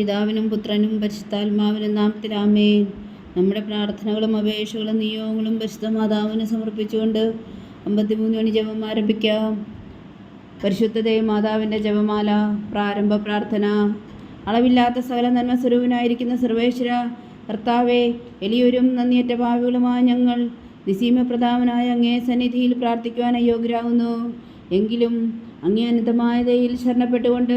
പിതാവിനും പുത്രനും പരിശുദ്ധാത്മാവിനും തിരാമേൻ നമ്മുടെ പ്രാർത്ഥനകളും അപേക്ഷകളും നിയോഗങ്ങളും പരിശുദ്ധ മാതാവിന് സമർപ്പിച്ചുകൊണ്ട് അമ്പത്തിമൂന്ന് മണി ജപം ആരംഭിക്കാം. പരിശുദ്ധതയും മാതാവിന്റെ ജപമാല പ്രാരംഭ പ്രാർത്ഥന. അളവില്ലാത്ത സകല നന്മ സ്വരൂപനായിരിക്കുന്ന സർവേശ്വര കർത്താവെ എലിയൊരും നന്ദിയറ്റ ഭാവികളുമായ ഞങ്ങൾ നിസീമപ്രധാവനായ അങ്ങേ സന്നിധിയിൽ പ്രാർത്ഥിക്കുവാൻ അയോഗ്യരാകുന്നു എങ്കിലും അങ്ങേ അനന്തമായ ശരണപ്പെട്ടുകൊണ്ട്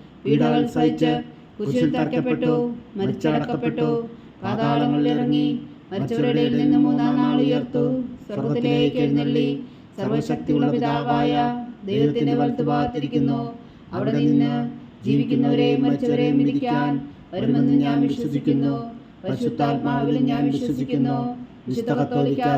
പീഡകൾ സഹിച്ച് കുശിൽ തറയ്ക്കപ്പെട്ടു മരിച്ചടക്കപ്പെട്ടു പാതാളങ്ങളിൽ ഇറങ്ങി മരിച്ചവരുടെ നിന്ന് മൂന്നാം നാൾ ഉയർത്തു സ്വർഗത്തിലേക്ക് എഴുന്നള്ളി സർവശക്തിയുള്ള പിതാവായ ദൈവത്തിന്റെ വലത്തുഭാഗത്തിരിക്കുന്നു. അവിടെ നിന്ന് ജീവിക്കുന്നവരെയും മരിച്ചവരെയും വിധിക്കാൻ വരുമെന്ന് ഞാൻ വിശ്വസിക്കുന്നു. പരിശുദ്ധാത്മാവിലും ഞാൻ വിശ്വസിക്കുന്നു.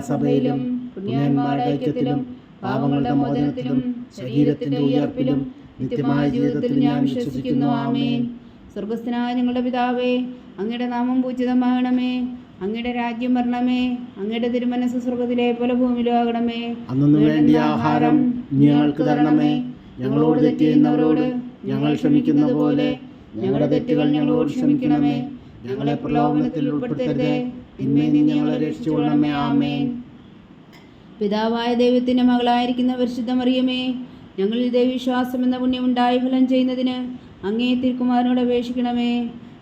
സഭയിലും പുണ്യന്മാരുടെ ഐക്യത്തിലും പാപങ്ങളുടെ മോചനത്തിലും ശരീരത്തിന്റെ ഉയർപ്പിലും നിത്യമായ ജീവിതത്തിൽ ഞാൻ വിശ്വസിക്കുന്നു. ആമേൻ. സ്വർഗസ്ഥനായ ഞങ്ങളുടെ പിതാവേ അങ്ങയുടെ നാമം പൂജിതമാകണമേ. അങ്ങയുടെ രാജ്യം വരണമേ. അങ്ങയുടെ തിരുമനസ് സ്വർഗത്തിലെ പോലെ ഭൂമിയിലും ആകണമേ അന്നു വേണ്ടിയ ആഹാരം ഞങ്ങൾക്ക് തരണമേ. ഞങ്ങളോട് തെറ്റ് ചെയ്യുന്നവരോട് ഞങ്ങൾ ക്ഷമിക്കുന്ന പോലെ ഞങ്ങളുടെ തെറ്റുകൾ ഞങ്ങളോട് ക്ഷമിക്കണമേ. ഞങ്ങളെ പ്രലോഭനത്തിൽ ഉൾപ്പെടുത്തരുതേ. തിന്മയിൽ നിന്ന് ഞങ്ങളെ രക്ഷിച്ചുകൊള്ളണമേ ആമേൻ. പിതാവായ ദൈവത്തിന്റെ മകളായിരിക്കുന്ന പരിശുദ്ധ മറിയമേ ഞങ്ങളിൽ ദൈവവിശ്വാസം എന്ന പുണ്യം ഉണ്ടായി ഫലം ചെയ്യുന്നതിന് അങ്ങേ തിരുക്കുമാരനോട് അപേക്ഷിക്കണമേ.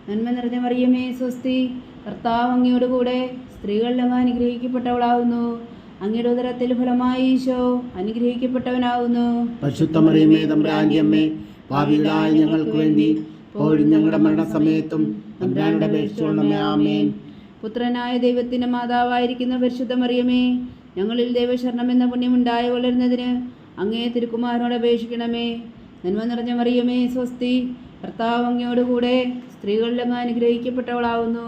നന്മ നിറഞ്ഞ മറിയമേ സ്വസ്തി. കർത്താവ് അങ്ങയോട് കൂടെ സ്ത്രീകളിൽ അങ്ങ് അനുഗ്രഹിക്കപ്പെട്ടവളാകുന്നു അങ്ങയുടെ ഉദരത്തിൽ ഫലമായി ഈശോ ഭാവികളായ ഞങ്ങൾക്ക് വേണ്ടി പോഴും ഞങ്ങളുടെ മരണസമയത്തും തമ്പുരാനുടെ അപേക്ഷിച്ചുകൊള്ളണമേ ആമേൻ. പുത്രനായ ദൈവത്തിന്റെ മാതാവായിരിക്കുന്ന പരിശുദ്ധ മറിയമേ ഞങ്ങളിൽ ദൈവശരണം എന്ന പുണ്യം ഉണ്ടായി വളരുന്നതിന് അങ്ങേ തിരുക്കുമാരനോട് അപേക്ഷിക്കണമേ. നന്മ നിറഞ്ഞ മറിയമേ സ്വസ്തി. കർത്താവ് അങ്ങയോടുകൂടെ സ്ത്രീകളിലങ്ങ് അനുഗ്രഹിക്കപ്പെട്ടവളാവുന്നു.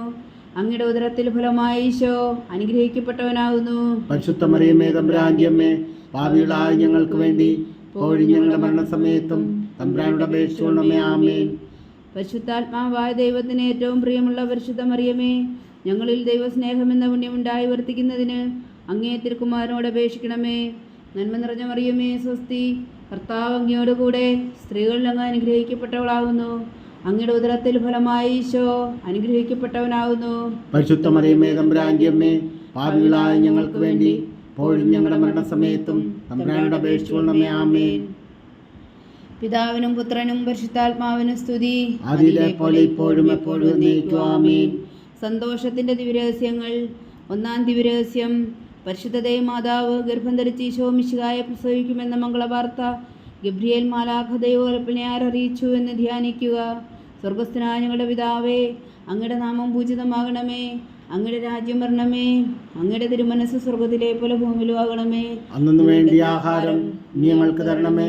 അങ്ങയുടെ ഉദരത്തിൽ ഫലമായിശോ അനുഗ്രഹിക്കപ്പെട്ടവനാകുന്നു പരിശുദ്ധ മറിയമേ തമ്പുരാന്റെ അമ്മേ ഭാവികളായ ഞങ്ങൾക്ക് വേണ്ടി പോഴി ഞങ്ങളുടെ മരണസമയത്തും തമ്പുരാനുടെ അപേക്ഷിച്ചുകൊള്ളണമേ ആമേൻ. പരിശുദ്ധാത്മാവായ ദൈവത്തിന് ഏറ്റവും പ്രിയമുള്ള പരിശുദ്ധ മറിയമേ ഞങ്ങളിൽ ദൈവസ്നേഹം എന്ന പുണ്യമുണ്ടായി വർത്തിക്കുന്നതിന് അങ്ങേ തിരുക്കുമാരനോട് അപേക്ഷിക്കണമേ. നന്മ നിറഞ്ഞ മറിയമേ സ്വസ്തി. കർത്താവ് അങ്ങയോടുകൂടെ സ്ത്രീകളിൽ അങ്ങ് അനുഗ്രഹിക്കപ്പെട്ടവളാകുന്നു അങ്ങയുടെ ഉദരത്തിൽ ഫലമായി ഈശോ അനുഗ്രഹിക്കപ്പെട്ടവനാകുന്നു പരിശുദ്ധ മറിയമേ തമ്പുരാന്റെ പാപികളായ ഞങ്ങൾക്ക് വേണ്ടി ഇപ്പോഴും ഞങ്ങളുടെ മരണസമയത്തും തമ്പുരാനോട് അപേക്ഷിച്ചുകൊള്ളണമേ ആമേൻ. പിതാവിനും പുത്രനും പരിശുദ്ധാത്മാവിനും സ്തുതി. അതിലെ പോലെ ഇപ്പോഴും എപ്പോഴും ആമേൻ. സന്തോഷത്തിന്റെ ദിവരഹസ്യങ്ങൾ ഒന്നാം ദിവരഹസ്യം പരിശുദ്ധതയെ മാതാവ് ഗർഭം ധരിച്ച് ഈശോ മിശികായെ പ്രസവിക്കുമെന്ന മംഗളവാർത്ത ഗബ്രിയേൽ മാലാഖ ദൈവകൽപ്പനയാർ അറിയിച്ചു എന്ന് ധ്യാനിക്കുക. സ്വർഗസ്ഥനായ ഞങ്ങളുടെ പിതാവേ അങ്ങയുടെ നാമം പൂജിതമാകണമേ അങ്ങയുടെ രാജ്യം വരണമേ അങ്ങയുടെ തിരുമനസ് സ്വർഗത്തിലെ പോലെ ഭൂമിയിലും ആകണമേ. അന്നു വേണ്ടി ആഹാരം ഇനി ഞങ്ങൾക്ക് തരണമേ.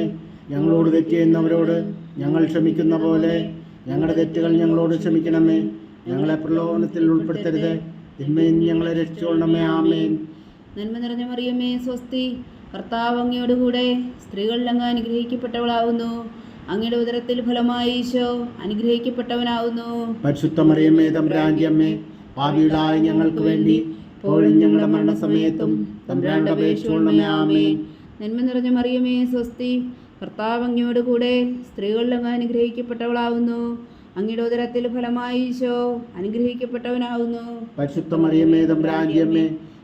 ഞങ്ങളോട് തെറ്റ് ചെയ്യുന്നവരോട് ഞങ്ങൾ ക്ഷമിക്കുന്ന പോലെ ഞങ്ങളുടെ തെറ്റുകൾ ഞങ്ങളോട് ക്ഷമിക്കണമേ. ഞങ്ങളെ പ്രലോഭനത്തിൽ ഉൾപ്പെടുത്തരുത്. തിന്മയിൽ ഞങ്ങളെ രക്ഷിച്ചുകൊള്ളണമേ. ആമേൻ. നന്മ നിറഞ്ഞ മറിയമ്മേ സ്വസ്തി. കർത്താവ് അങ്ങയോടുകൂടെ സ്ത്രീകളിൽ അങ്ങ് അനുഗ്രഹിക്കപ്പെട്ടവളാവുന്നു. അങ്ങയുടെ ഉദരത്തിൽ ഫലമായി ഈശോ അനുഗ്രഹിക്കപ്പെട്ടവനാവുന്നു. പരിശുദ്ധ മറിയമ്മേ തമ്പുരാന്റെ അമ്മേ ഭാവികളായ ഞങ്ങൾക്ക് വേണ്ടി ഇപ്പോഴും ഞങ്ങളുടെ മരണസമയത്തും തമ്പുരാനുടെ അപേക്ഷിച്ചുകൊള്ളണമേ ആമേ നന്മ നിറഞ്ഞ മറിയമേ സ്വസ്തി. കർത്താവ് അങ്ങയോടുകൂടെ സ്ത്രീകളിൽ അങ്ങ് അനുഗ്രഹിക്കപ്പെട്ടവളാവുന്നു. അങ്ങയുടെ ഉദരത്തിൽ ഫലമായി ഈശോ അനുഗ്രഹിക്കപ്പെട്ടവനാവുന്നു. പരിശുദ്ധ മറിയമ്മേ തമ്പുരാന്റെ അമ്മേ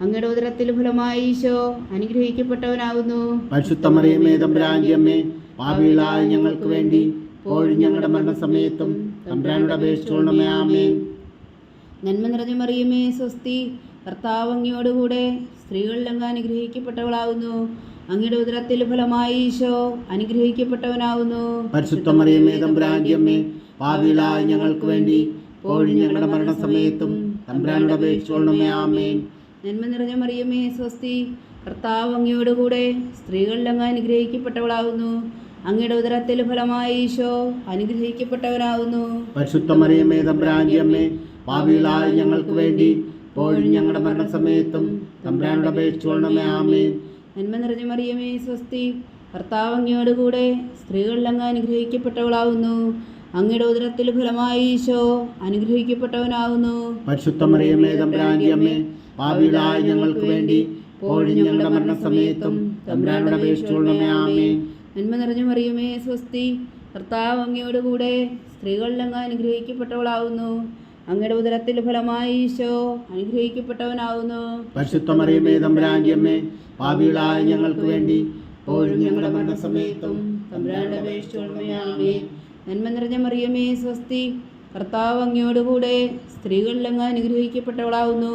അങ്ങയുടെ ഉദരത്തിൽ ഫലമായി ഈശോ അനുഗ്രഹിക്കപ്പെട്ടവനാകുന്നു പരിശുദ്ധ മറിയമ്മേ തമ്പുരാന്റെ അമ്മേ ഭാവികളായ ഞങ്ങൾക്ക് വേണ്ടി ഇപ്പോഴും ഞങ്ങളുടെ മരണസമയത്തും തമ്പുരാനോട് അപേക്ഷിച്ചുകൊള്ളണമേ ആമേ നന്മ നിറഞ്ഞ മറിയമേ സ്വസ്തി കർത്താവ് അങ്ങയോടുകൂടെ സ്ത്രീകളിൽ അങ്ങ് അനുഗ്രഹിക്കപ്പെട്ടവളാകുന്നു അങ്ങയുടെ ഉദരത്തിൽ ഫലമായി ഈശോ അനുഗ്രഹിക്കപ്പെട്ടവനാകുന്നു പരിശുദ്ധ മറിയമേ തമ്പുരാന്റെ അമ്മേ പാപികളായ ഞങ്ങൾക്ക് വേണ്ടി ഇപ്പോഴും ഞങ്ങളുടെ മരണസമയത്തും തമ്പുരാനോട് അപേക്ഷിച്ചുകൊള്ളണമേ ആമേൻ. നന്മ നിറഞ്ഞ മറിയമേ സ്വസ്തി. കർത്താവ് അങ്ങയോടുകൂടെ സ്ത്രീകളിൽ അങ്ങ് അനുഗ്രഹിക്കപ്പെട്ടവളാകുന്നു അങ്ങയുടെ ഉദരത്തിൽ ഫലമായി ഈശോ അനുഗ്രഹിക്കപ്പെട്ടവനാകുന്നു പരിശുദ്ധ മറിയമ്മേ തമ്പുരാന്റെ അമ്മേ പാപികളായ ഞങ്ങൾക്ക് വേണ്ടി ഇപ്പോഴും ഞങ്ങളുടെ മരണസമയത്തും തമ്പ്രാനോട് അപേക്ഷിച്ചുകൊള്ളണമേ ആമേ നന്മ നിറഞ്ഞ മറിയമേ സ്വസ്തി. കർത്താവ് അങ്ങയോടുകൂടെ സ്ത്രീകളിൽ അങ്ങ് അനുഗ്രഹിക്കപ്പെട്ടവളാകുന്നു അങ്ങയുടെ ഉദരത്തിൽ ഫലമായി ഈശോ അനുഗ്രഹിക്കപ്പെട്ടവനാകുന്നു പരിശുദ്ധ മറിയമ്മേ തമ്പുരാന്റെ അമ്മേ പാപികളായ ഞങ്ങൾക്ക് വേണ്ടി ഇപ്പോഴും ഞങ്ങളുടെ മരണസമയത്തും തമ്പുരാനോട് അപേക്ഷിച്ചുകൊള്ളണമേ നന്മ നിറഞ്ഞു മറിയുമേ സ്വസ്തി. കർത്താവ് അങ്ങയോട് കൂടെ സ്ത്രീകളിലങ്ങ് അനുഗ്രഹിക്കപ്പെട്ടവളാവുന്നു. അങ്ങയുടെ ഉദരത്തിൽ ഫലമായി ഈശോ അനുഗ്രഹിക്കപ്പെട്ടവനാവുന്നു. പരിശുദ്ധമറിയമേ മറിയമേ തമ്പുരാന്റെ അമ്മേ പാപികളായ ഞങ്ങൾക്ക് വേണ്ടി ഇപ്പോഴും ഞങ്ങളുടെ മരണസമയത്തും തമ്പുരാന്റെ അപേക്ഷിച്ചുകൊള്ളണമേ നന്മ നിറഞ്ഞ മറിയമേ സ്വസ്തി. കർത്താവ് അങ്ങയോടുകൂടെ സ്ത്രീകളിലങ്ങ് അനുഗ്രഹിക്കപ്പെട്ടവളാവുന്നു.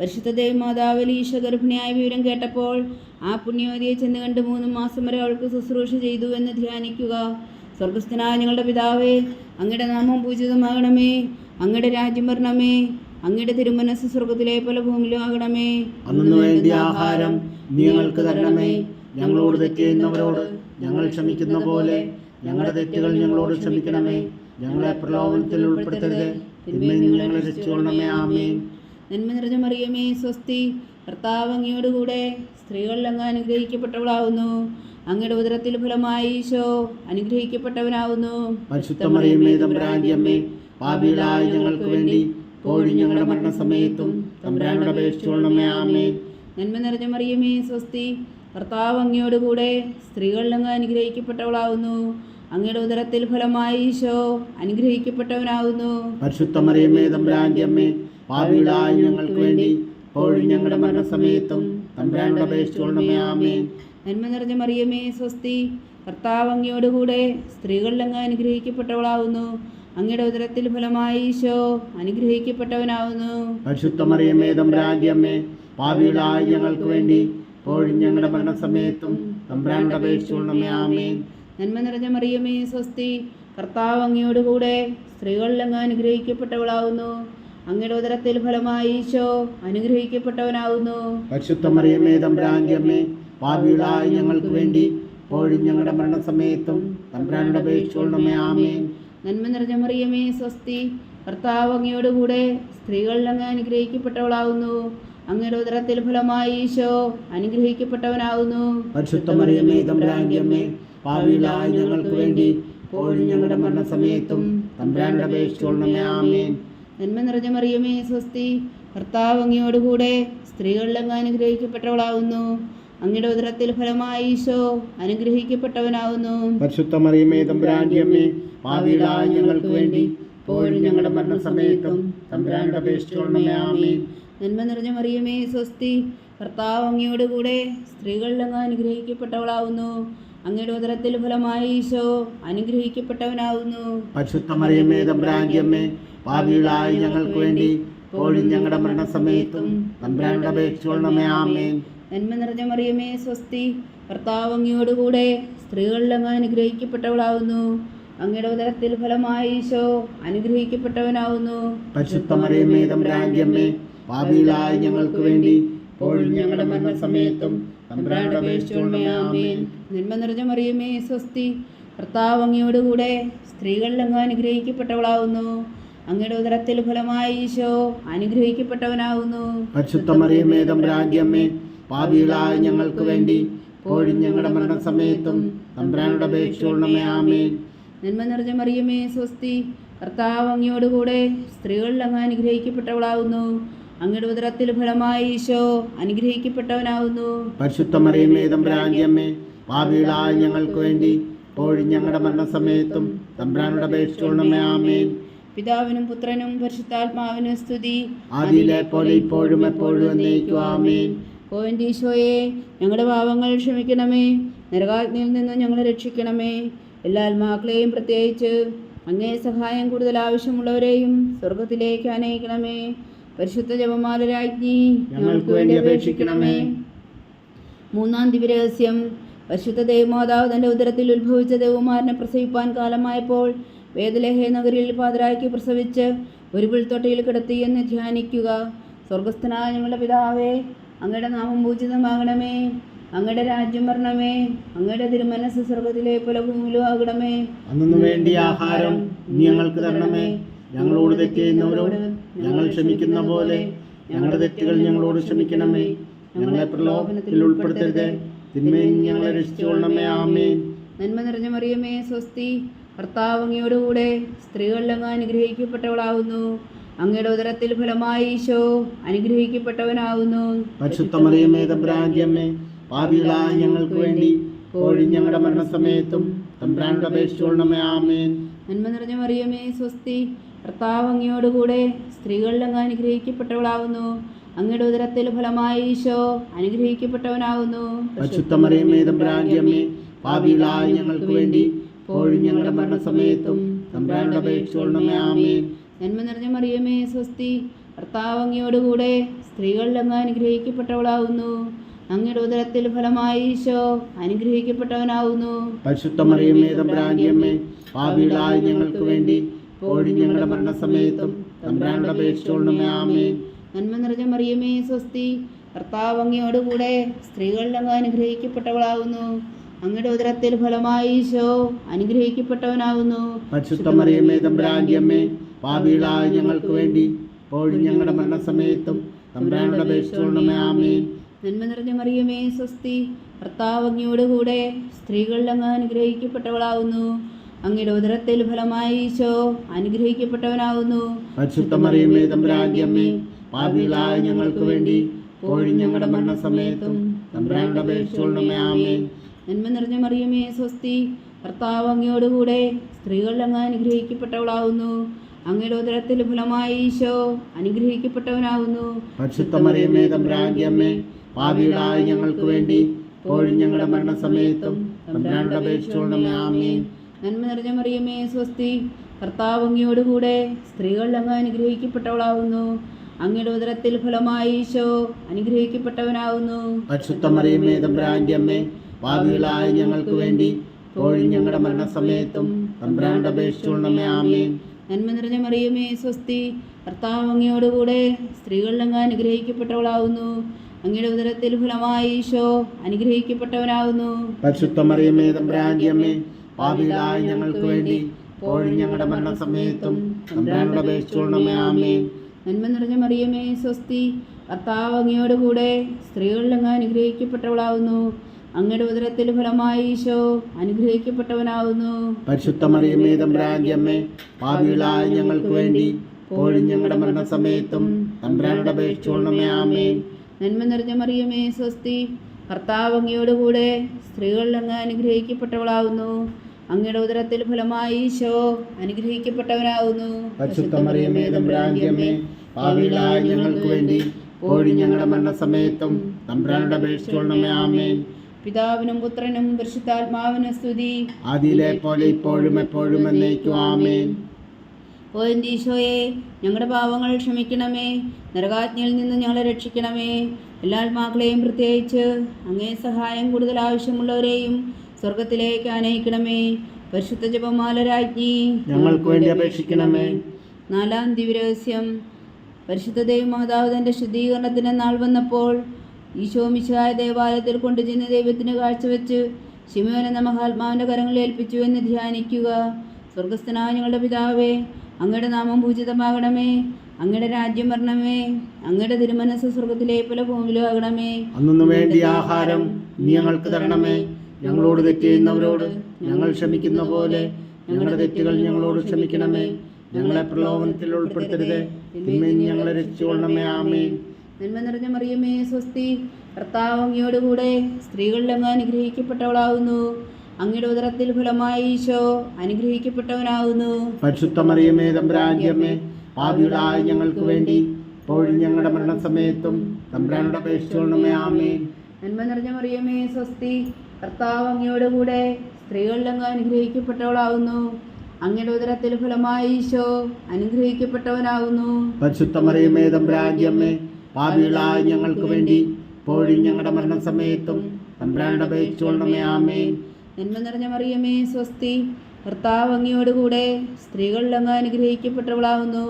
പരിശുദ്ധ ദേവമാതാവിൽ ഈശോ ഗർഭിണിയായ വിവരം കേട്ടപ്പോൾ ആ പുണ്യവതിയെ ചെന്ന് കണ്ട് മൂന്ന് മാസം വരെ അവൾക്ക് ശുശ്രൂഷ ചെയ്തു എന്ന് ധ്യാനിക്കുക. സ്വർഗസ്ഥനായ ഞങ്ങളുടെ പിതാവേ അങ്ങയുടെ നാമം പൂജിതമാകണമേ അങ്ങയുടെ രാജ്യം വരണമേ അങ്ങയുടെ തിരുമനസ് സ്വർഗത്തിലെ പോലെ ഭൂമിയിലും ആകണമേ. അന്നു വേണ്ടി ആഹാരം നിങ്ങൾക്ക് തരണമേ. ഞങ്ങളോട് തെറ്റിയുന്നവരോട് ഞങ്ങൾ ക്ഷമിക്കുന്ന പോലെ ഞങ്ങളുടെ തെറ്റുകൾ ഞങ്ങളോട് ക്ഷമിക്കണമേ. ഞങ്ങളെ പ്രലോഭനത്തിൽ ഉൾപ്പെടുത്തരുത്. തിന്മയിൽ ഞങ്ങളെ രക്ഷിച്ചുകൊള്ളണമേ. ആമേൻ. നന്മ നിറഞ്ഞ മറിയമേ സ്വസ്തി. കർത്താവ് അങ്ങയോടുകൂടെ സ്ത്രീകളിൽ അങ്ങ് അനുഗ്രഹിക്കപ്പെട്ടവളാവുന്നു. അങ്ങയുടെ ഉദരത്തിൽ ഫലമായി ഈശോ അനുഗ്രഹിക്കപ്പെട്ടവനാവുന്നു. പാപികളായ ഞങ്ങൾക്ക് വേണ്ടി കോഴി ഞങ്ങളുടെ മരണസമയത്തും തമ്പുരാനോട് അപേക്ഷിച്ചുകൊള്ളണമേ ആമേൻ. നന്മ നിറഞ്ഞ മറിയമേ സ്വസ്തി. കർത്താവ് അങ്ങയോടുകൂടെ സ്ത്രീകളിൽ അങ്ങ് അനുഗ്രഹിക്കപ്പെട്ടവളാവുന്നു. അങ്ങയുടെ ഉദരത്തിൽ ഫലമായി ഈശോ അനുഗ്രഹിക്കപ്പെട്ടവനാവുന്നു. പരിശുദ്ധ മറിയമ്മേ തമ്പുരാന്റെ അമ്മേ പാപികളായ ഞങ്ങൾക്ക് വേണ്ടി ഇപ്പോഴും ഞങ്ങളുടെ മരണസമയത്തും തമ്പുരാനോട് അപേക്ഷിച്ചുകൊള്ളണമേ ആമേൻ. നന്മ നിറഞ്ഞ മറിയമേ സ്വസ്തി കർത്താവ് അങ്ങയോടുകൂടെ സ്ത്രീകളിൽ അങ്ങ് അനുഗ്രഹിക്കപ്പെട്ടവളാവുന്നു. അങ്ങയുടെ ഉദരത്തിൽ ഫലമായി ഈശോ അനുഗ്രഹിക്കപ്പെട്ടവനാവുന്നു. പരിശുദ്ധ മറിയമ്മേ തമ്പുരാന്റെ പാവികളായി പാപികളായ ഞങ്ങൾക്ക് വേണ്ടി ഇപ്പോഴും ഞങ്ങളുടെ മരണസമയത്തും തമ്പുരാനോട് അപേക്ഷിച്ചുകൊള്ളണമേ ആമേൻ. നന്മ നിറഞ്ഞ മറിയമേ സ്വസ്തി കർത്താവ് അങ്ങയോടുകൂടെ സ്ത്രീകളിൽ അങ്ങ് അനുഗ്രഹിക്കപ്പെട്ടവളാവുന്നു. അങ്ങയുടെ ഉദരത്തിൽ ഫലമായി ഈശോ അനുഗ്രഹിക്കപ്പെട്ടവനാവുന്നു. പരിശുദ്ധ മറിയമ്മേ തമ്പുരാന്റെ അമ്മേ പാപികളായ ഞങ്ങൾക്ക് വേണ്ടി ഇപ്പോഴും ഞങ്ങളുടെ മരണസമയത്തും തമ്പ്രാനുടെ അപേക്ഷിച്ചുകൊള്ളണമേ ആമേ നന്മ നിറഞ്ഞ മറിയമേ സ്വസ്തി. ഭർത്താവ് അങ്ങയോടുകൂടെ സ്ത്രീകളിൽ അങ്ങ് അനുഗ്രഹിക്കപ്പെട്ടവളാവുന്നു. അങ്ങയുടെ ഉദരത്തിൽ ഫലമായി ഈശോ അനുഗ്രഹിക്കപ്പെട്ടവനാവുന്നു. പരിശുദ്ധ തമ്പ്രാന്റിയമ്മേ പാപികളായ ഞങ്ങൾക്ക് വേണ്ടി ഇപ്പോഴും ഞങ്ങളുടെ മരണസമയത്തും തമ്പ്രാനുടെ അപേക്ഷിച്ചുകൊള്ളണമേ ആമേൻ. നന്മ നിറഞ്ഞ മറിയമേ സ്വസ്തി. കർത്താവ് അങ്ങയോടുകൂടെ സ്ത്രീകളിലങ്ങ് അനുഗ്രഹിക്കപ്പെട്ടവളാവുന്നു. അങ്ങയുടെ ഉദരത്തിൽ ഫലമായി ഈശോ അനുഗ്രഹിക്കപ്പെട്ടവനാവുന്നു. പരിശുദ്ധ മറിയമേ തമ്പുരാന്റെ അമ്മേ പാപികളായ ഞങ്ങൾക്ക് വേണ്ടി പോലും ഞങ്ങളുടെ മരണസമയത്തും തമ്പുരാനോട് അപേക്ഷിച്ചോളമേ ആമേൻ. നന്മ നിറഞ്ഞ മറിയമേ സ്വസ്തി. കർത്താവ് അങ്ങയോടുകൂടെ സ്ത്രീകളിലങ്ങ് അനുഗ്രഹിക്കപ്പെട്ടവളാവുന്നു. അങ്ങയുടെ ഉദരത്തിൽ ഫലമായി ഈശോ അനുഗ്രഹിക്കപ്പെട്ടവനാവുന്നു. പരിശുദ്ധ മറിയമ്മേ തമ്പുരാന്റെ അമ്മേ പാപികളായ ഞങ്ങൾക്ക് വേണ്ടി ഇപ്പോഴും ഞങ്ങളുടെ മരണസമയത്തും തമ്പുരാനോട് അപേക്ഷിച്ചുകൊള്ളണമേ ആമേൻ. നന്മ നിറഞ്ഞ മറിയമേ സ്വസ്തി. ഭർത്താവ് അങ്ങയോടുകൂടെ സ്ത്രീകളിലും അനുഗ്രഹിക്കപ്പെട്ടവളാവുന്നു. അങ്ങയുടെ ഉദരത്തിൽ ഫലമായി ഈശോ അനുഗ്രഹിക്കപ്പെട്ടവനാവുന്നു. പരിശുദ്ധ മറിയമ്മേ തമ്പുരാന്റെ അമ്മേ പാപികളായ ഞങ്ങൾക്ക് വേണ്ടി ഇപ്പോഴും ഞങ്ങളുടെ മരണസമയത്തും തമ്പുരാനോട് അപേക്ഷിച്ചുകൊള്ളണമേ ആമേൻ. നന്മ നിറഞ്ഞ മറിയമേ സ്വസ്തി. ഭർത്താവ് അങ്ങയോടുകൂടെ സ്ത്രീകളിലും അനുഗ്രഹിക്കപ്പെട്ടവളാവുന്നു. അങ്ങയുടെ ഉദരത്തിൽ ഫലമായി ഈശോ അനുഗ്രഹിക്കപ്പെട്ടവനാവുന്നു. പരിശുദ്ധ മറിയമേ തമ്പുരാന്റെ പാപികളായ ഞങ്ങൾക്ക് വേണ്ടി ഇപ്പോഴും ഞങ്ങളുടെ മരണസമയത്തും തമ്പുരാനോട് അപേക്ഷിച്ചുകൊള്ളണമേ ആമേൻ. നന്മ നിറഞ്ഞ മറിയമേ സ്വസ്തി കർത്താവ് അങ്ങയോടുകൂടെ സ്ത്രീകളിൽ അങ്ങ് അനുഗ്രഹിക്കപ്പെട്ടവളാവുന്നു. അങ്ങയുടെ ഉദരത്തിൽ ഫലമായി ഈശോ അനുഗ്രഹിക്കപ്പെട്ടവനാവുന്നു. പരിശുദ്ധ മറിയമേ തമ്പുരാന്റെ അമ്മേ പാപികളായ ഞങ്ങൾക്ക് വേണ്ടി ഇപ്പോഴും ഞങ്ങളുടെ മരണസമയത്തും തമ്പുരാനോട് അപേക്ഷിച്ചുകൊള്ളണമേ ആമേൻ. പിതാവിനും പുത്രനും പരിശുദ്ധാത്മാവിനും സ്തുതി. ആദിയിലെ പോലെ ഇപ്പോഴും എപ്പോഴും എന്നേക്കും. ആമേൻ. ഈശോയെ ഞങ്ങളുടെ പാവങ്ങൾ ക്ഷമിക്കണമേ. നരകാഗ്നിയിൽ നിന്ന് ഞങ്ങളെ രക്ഷിക്കണമേ. എല്ലാ ആത്മാക്കളെയും പ്രത്യേകിച്ച് അങ്ങേ സഹായം കൂടുതൽ ആവശ്യമുള്ളവരെയും സ്വർഗത്തിലേക്ക് അനയിക്കണമേ. പരിശുദ്ധ ജപമാലരാജ്ഞി ഞങ്ങൾക്ക് വേണ്ടി അപേക്ഷിക്കണമേ. മൂന്നാം ദിവരഹസ്യം പരിശുദ്ധ ദേവമാതാവ് തന്റെ ഉദരത്തിൽ ഉത്ഭവിച്ച ദേവമാരനെ പ്രസവിപ്പാൻ കാലമായപ്പോൾ വേദലേഹ നഗരിയിൽ പാതിരായ്ക്ക് പ്രസവിച്ച് ഒരു പുൽത്തൊട്ടിയിൽ കിടത്തി എന്ന് ധ്യാനിക്കുക. സ്വർഗസ്ഥനായ ഞങ്ങളുടെ പിതാവേ അങ്ങയുടെ നാമം പൂജിതമാകണമേ. അങ്ങയുടെ രാജ്യം വരണമേ. അങ്ങയുടെ തിരുമനസ് സ്വർഗത്തിലെ പോലെ ഭൂമിയിലും ആകണമേ അന്നു വേണ്ടി ആഹാരം ഞങ്ങൾക്ക് തരണമേ. ഞങ്ങളോട് തെറ്റ് ചെയ്യുന്നവരോട് ഞങ്ങൾ ക്ഷമിക്കുന്ന പോലെ ഞങ്ങളുടെ തെറ്റുകൾ ഞങ്ങളോട് ക്ഷമിക്കണമേ. ഞങ്ങളെ പ്രലോഭനത്തിൽ ഉൾപ്പെടുത്തരുത്. തിന്മയും ഞങ്ങളെ രക്ഷിച്ചുകൊള്ളണമേ. ആമേ നന്മ നിറഞ്ഞ മറിയമേ സ്വസ്തി. കർത്താവ് അങ്ങയോടുകൂടെ സ്ത്രീകളിൽ അങ്ങ് അനുഗ്രഹിക്കപ്പെട്ടവളാവുന്നു. അങ്ങയുടെ ഉദരത്തിൽ ഫലമായി ഈശോ അനുഗ്രഹിക്കപ്പെട്ടവനാവുന്നു. പരിശുദ്ധ മറിയമേ തമ്പുരാന്റെ പാപികളായ ഞങ്ങൾക്ക് വേണ്ടി കോഴി ഞങ്ങളുടെ മരണസമയത്തും തമ്പ്രാന്റെ അപേക്ഷിച്ചോളണമേ ആമേൻ. നന്മ നിറഞ്ഞ മറിയമേ സ്വസ്തി ഭർത്താവ് അങ്ങയോടുകൂടെ സ്ത്രീകളിൽ അങ്ങ് അനുഗ്രഹിക്കപ്പെട്ടവളാവുന്നു. അങ്ങയുടെ ഉദരത്തിൽ ഫലമായി ഈശോ അനുഗ്രഹിക്കപ്പെട്ടവനാവുന്നു. പരിശുദ്ധ മറിയമേ തമ്പുരാന്റെ അമ്മേ പാപികളായ ഞങ്ങൾക്ക് വേണ്ടി ഇപ്പോഴും ഞങ്ങളുടെ മരണസമയത്തും തമ്പുരാനോട് അപേക്ഷിച്ചുകൊള്ളണമേ ആമേൻ. നന്മ നിറഞ്ഞ മറിയമേ സ്വസ്തി. കർത്താവ് അങ്ങയോടുകൂടെ സ്ത്രീകളിൽ അങ്ങ് അനുഗ്രഹിക്കപ്പെട്ടവളാവുന്നു. അങ്ങയുടെ ഉദരത്തിൽ ഫലമായി ഈശോ അനുഗ്രഹിക്കപ്പെട്ടവനാവുന്നു. പരിശുദ്ധ മറിയമേ തമ്പുരാന്റെ അമ്മേ പാപികളായ ഞങ്ങൾക്ക് വേണ്ടി ഇപ്പോഴും ഞങ്ങളുടെ മരണസമയത്തും തമ്പുരാനോട് അപേക്ഷിച്ചുകൊള്ളണമേ ആമേൻ. നന്മ നിറഞ്ഞ മറിയമേ സ്വസ്തി. കർത്താവ് അങ്ങയോടുകൂടെ സ്ത്രീകളിൽ അങ്ങ് അനുഗ്രഹിക്കപ്പെട്ടവളാവുന്നു. അങ്ങയുടെ ഉദരത്തിൽ ഫലമായി ഈശോ അനുഗ്രഹിക്കപ്പെട്ടവനാകുന്നു. പരിശുദ്ധ മറിയമേ പാപികളായ ഞങ്ങൾക്ക് വേണ്ടി ഇപ്പോഴും ഞങ്ങളുടെ മരണസമയത്തും തമ്പ്രാനുടെ അപേക്ഷിച്ചുകൊള്ളണമേ ആമേൻ. നന്മ നിറഞ്ഞ മറിയമേ സ്വസ്തി കർത്താവ് അങ്ങയോടുകൂടെ സ്ത്രീകളിൽ അങ്ങ് അനുഗ്രഹിക്കപ്പെട്ടവളാവുന്നു അങ്ങയുടെ ഉദരത്തിൽ ഫലമായി ഈശോ അനുഗ്രഹിക്കപ്പെട്ടവനാവുന്നു പരിശുദ്ധ മറിയമേ പാപികളായ ഞങ്ങൾക്ക് വേണ്ടി ഇപ്പോഴും ഞങ്ങളുടെ മരണസമയത്തും തമ്പ്രാനുടെ അപേക്ഷിച്ചുകൊള്ളണമേ ആമേൻ. നന്മ നിറഞ്ഞ മറിയമേ സ്വസ്തി. കർത്താവ് അങ്ങയോടുകൂടെ സ്ത്രീകളിൽ അങ്ങ് അനുഗ്രഹിക്കപ്പെട്ടവളാവുന്നു. അങ്ങയുടെ ഉദരത്തിൽ ഫലമായി ഈശോ അനുഗ്രഹിക്കപ്പെട്ടവനാവുന്നു. പാപികളായ ഞങ്ങൾക്ക് വേണ്ടി ഇപ്പോഴും ഞങ്ങളുടെ മരണസമയത്തും തമ്പുരാനോട് ആമേൻ. നന്മ നിറഞ്ഞ മറിയമേ സ്വസ്തി. കർത്താവ് അങ്ങയോടുകൂടെ സ്ത്രീകളിൽ അങ്ങ് അനുഗ്രഹിക്കപ്പെട്ടവളാവുന്നു. അങ്ങയുടെ ഉദരത്തിൽ ഫലമായി ഈശോ അനുഗ്രഹിക്കപ്പെട്ടവനാവുന്നു. പരിശുദ്ധ മറിയമേ പാപികളായ ഞങ്ങൾക്ക് വേണ്ടി ഇപ്പോഴും ഞങ്ങളുടെ മരണസമയത്തും തമ്പ്രാണ്ട് അപേക്ഷിച്ചുകൊള്ളണമേ ആമേൻ. നന്മ നിറഞ്ഞ മറിയമേ സ്വസ്തി. കർത്താവ് അങ്ങയോടുകൂടെ സ്ത്രീകളിൽ അങ്ങ് അനുഗ്രഹിക്കപ്പെട്ടവളാവുന്നു. അങ്ങയുടെ ഉദരത്തിൽ ഫലമായി ഈശോ അനുഗ്രഹിക്കപ്പെട്ടവനാവുന്നു. പരിശുദ്ധ മറിയമേ തമ്പുരാന്റെ പാപികളായ ഞങ്ങൾക്ക് വേണ്ടി ഇപ്പോഴും ഞങ്ങളുടെ മരണസമയത്തും തമ്പുരാനോട് അപേക്ഷിച്ചുകൊള്ളണമേ ആമേൻ. നന്മ നിറഞ്ഞ മറിയമേ സ്വസ്തി. കർത്താവ് അങ്ങയോടുകൂടെ സ്ത്രീകളിൽ അങ്ങ് അനുഗ്രഹിക്കപ്പെട്ടവളാവുന്നു. അങ്ങയുടെ ഉദരത്തിൽ ഫലമായി ഈശോ അനുഗ്രഹിക്കപ്പെട്ടവനാവുന്നു. പരിശുദ്ധ മറിയമേ തമ്പുരാന്റെ അമ്മേ പാപികളായ ഞങ്ങൾക്ക് വേണ്ടി ഇപ്പോഴും ഞങ്ങളുടെ മരണസമയത്തും തമ്പുരാനോട് അപേക്ഷിച്ചുകൊള്ളണമേ ആമേൻ. നന്മ നിറഞ്ഞ മറിയമേ സ്വസ്തി. കർത്താവ് അങ്ങയോടുകൂടെ സ്ത്രീകളിൽ അങ്ങ് അനുഗ്രഹിക്കപ്പെട്ടവളാവുന്നു. അങ്ങയുടെ ഉദരത്തിൽ ഫലമായി ഈശോ അനുഗ്രഹിക്കപ്പെട്ടവനാവുന്നു. പരിശുദ്ധ മറിയമേ തമ്പുരാന്റെ അമ്മേ പാപികളായ ഞങ്ങൾക്ക് വേണ്ടി ഇപ്പോഴും ഞങ്ങളുടെ മരണസമയത്തും തമ്പുരാനോട് അപേക്ഷിച്ചുകൊള്ളണമേ ആമേൻ. പിതാവിനും പുത്രനും പരിശുദ്ധാത്മാവിനും സ്തുതി. അതിലെ പോലെ ഇപ്പോഴും എപ്പോഴും എന്നേക്കും ആമേൻ. ഓ എന്റെ ഈശോയെ ഞങ്ങളുടെ പാവങ്ങൾ ക്ഷമിക്കണമേ. നരകാജ്ഞയിൽ നിന്ന് ഞങ്ങളെ രക്ഷിക്കണമേ. എല്ലാ ആത്മാക്കളെയും പ്രത്യേകിച്ച് അങ്ങേ സഹായം കൂടുതൽ ആവശ്യമുള്ളവരെയും സ്വർഗത്തിലേക്ക് ആനയിക്കണമേ. പരിശുദ്ധ ജപമാല രാജ്ഞി ഞങ്ങൾക്ക് വേണ്ടി അപേക്ഷിക്കണമേ. നാലാം ദിവ്യരഹസ്യം പരിശുദ്ധ ദേവമാതാവ് തന്റെ ശുദ്ധീകരണത്തിന് നാൾ വന്നപ്പോൾ ഈശോ മിശായ ദേവാലയത്തിൽ കൊണ്ടുചെന്ന് ദൈവത്തിന് കാഴ്ചവെച്ച് ശിമോൻ എന്ന മഹാത്മാവിന്റെ കരങ്ങളിൽ ഏൽപ്പിച്ചു എന്ന് ധ്യാനിക്കുക. സ്വർഗസ്ഥനായ ഞങ്ങളുടെ പിതാവേ അങ്ങയുടെ നാമം പൂജിതമാകണമേ അങ്ങയുടെ രാജ്യം വരണമേ അങ്ങയുടെ തിരുമനസ് സ്വർഗത്തിലെ പോലെ ഭൂമിയിലും ആകണമേ. അന്നു വേണ്ടി ആഹാരം നീ ഞങ്ങൾക്ക് തരണമേ. ഞങ്ങളോട് തെറ്റ് ചെയ്യുന്നവരോട് ഞങ്ങൾ ക്ഷമിക്കുന്ന പോലെ ഞങ്ങളുടെ തെറ്റുകൾ ഞങ്ങളോട് ക്ഷമിക്കണമേ. ഞങ്ങളെ പ്രലോഭനത്തിൽ ഉൾപ്പെടുത്തരുത്. തിന്മയിൽ ഞങ്ങളെ രക്ഷിച്ചുകൊള്ളണമേ. ആമേൻ. നന്മ നിറഞ്ഞ മറിയമേ സ്വസ്തി. കർത്താവ് അങ്ങയോടുകൂടെ സ്ത്രീകളിലെങ്ങ് അനുഗ്രഹിക്കപ്പെട്ടവളാകുന്നു അങ്ങയുടെ ഉദരത്തിൽ ഫലമായി ഈശോ അനുഗ്രഹിക്കപ്പെട്ടവനാകുന്നു പരിശുദ്ധ മറിയമേ തമ്പുരാജ്യമേ പാപികളായ ഞങ്ങൾക്ക് വേണ്ടി ഇപ്പോഴും ഞങ്ങളുടെ മരണസമയത്തും സമയത്തും അപേക്ഷിച്ചുകൊള്ളണമേ ആമേ നന്മ നിറഞ്ഞ മറിയമേ സ്വസ്തി. കർത്താവ് അങ്ങയോടുകൂടെ സ്ത്രീകളിൽ അങ്ങ് അനുഗ്രഹിക്കപ്പെട്ടവളാകുന്നു അങ്ങയുടെ ഉദരത്തിൽ ഫലമായി ഈശോ അനുഗ്രഹിക്കപ്പെട്ടവനാകുന്നു പരിശുദ്ധ മറിയമേ തമ്പുരാജ്യമേ പാപികളായ ഞങ്ങൾക്ക് വേണ്ടി ഇപ്പോഴും ഞങ്ങളുടെ മരണസമയത്തും തമ്പുരാനോട് അപേക്ഷിച്ചോളണമേ ആമേൻ. നന്മ നിറഞ്ഞ മറിയമേ സ്വസ്തി. ഭർത്താവ് അങ്ങയോടുകൂടെ സ്ത്രീകളിൽ അങ്ങ് അനുഗ്രഹിക്കപ്പെട്ടവളാകുന്നു